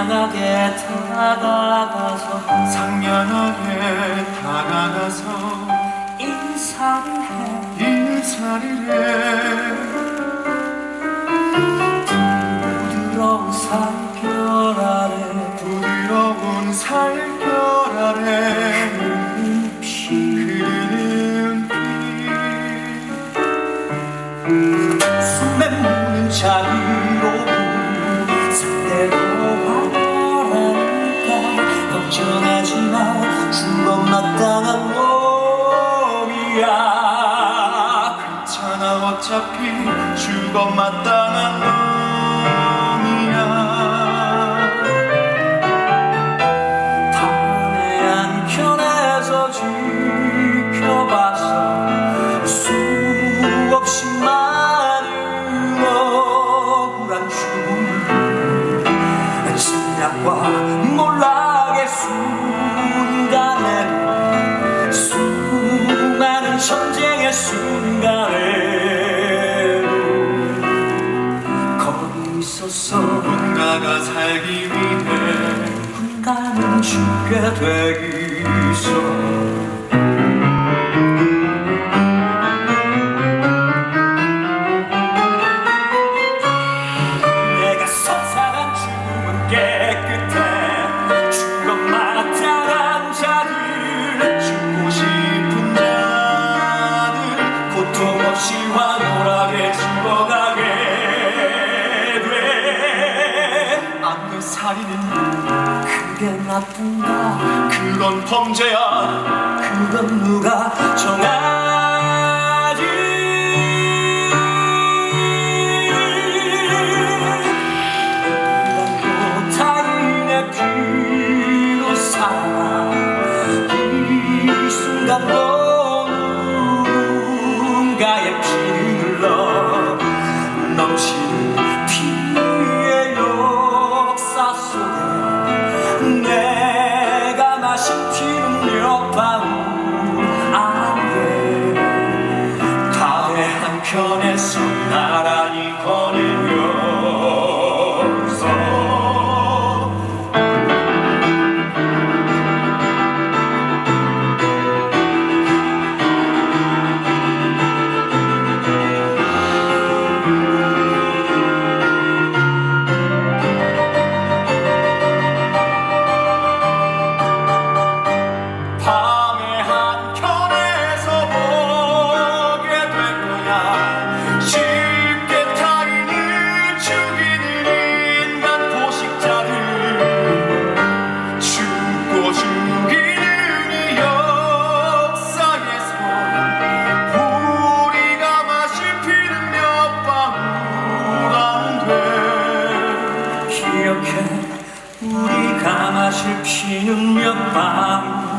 상냥하게 다가가서 상냥하게 다가가서 인사를 해. 인사를 해. 부드러운 살결 아래 부드러운 살결 아래 흐르는 피 숨에 묻는 걱정하지마 죽어 마땅한 놈이야. 괜찮아 어차피 죽어 마땅한 놈이야. 밤의 한켠에서 지 전쟁의 순간에 거기 있었어 누군가가 살기 위해 나는 죽게 되기 있어 살인은 그게 나쁜가? 그건 범죄야. 그건 누가 정하지? 이건 타인의 피로 살아. 이 순간도 마실 피는 몇 방울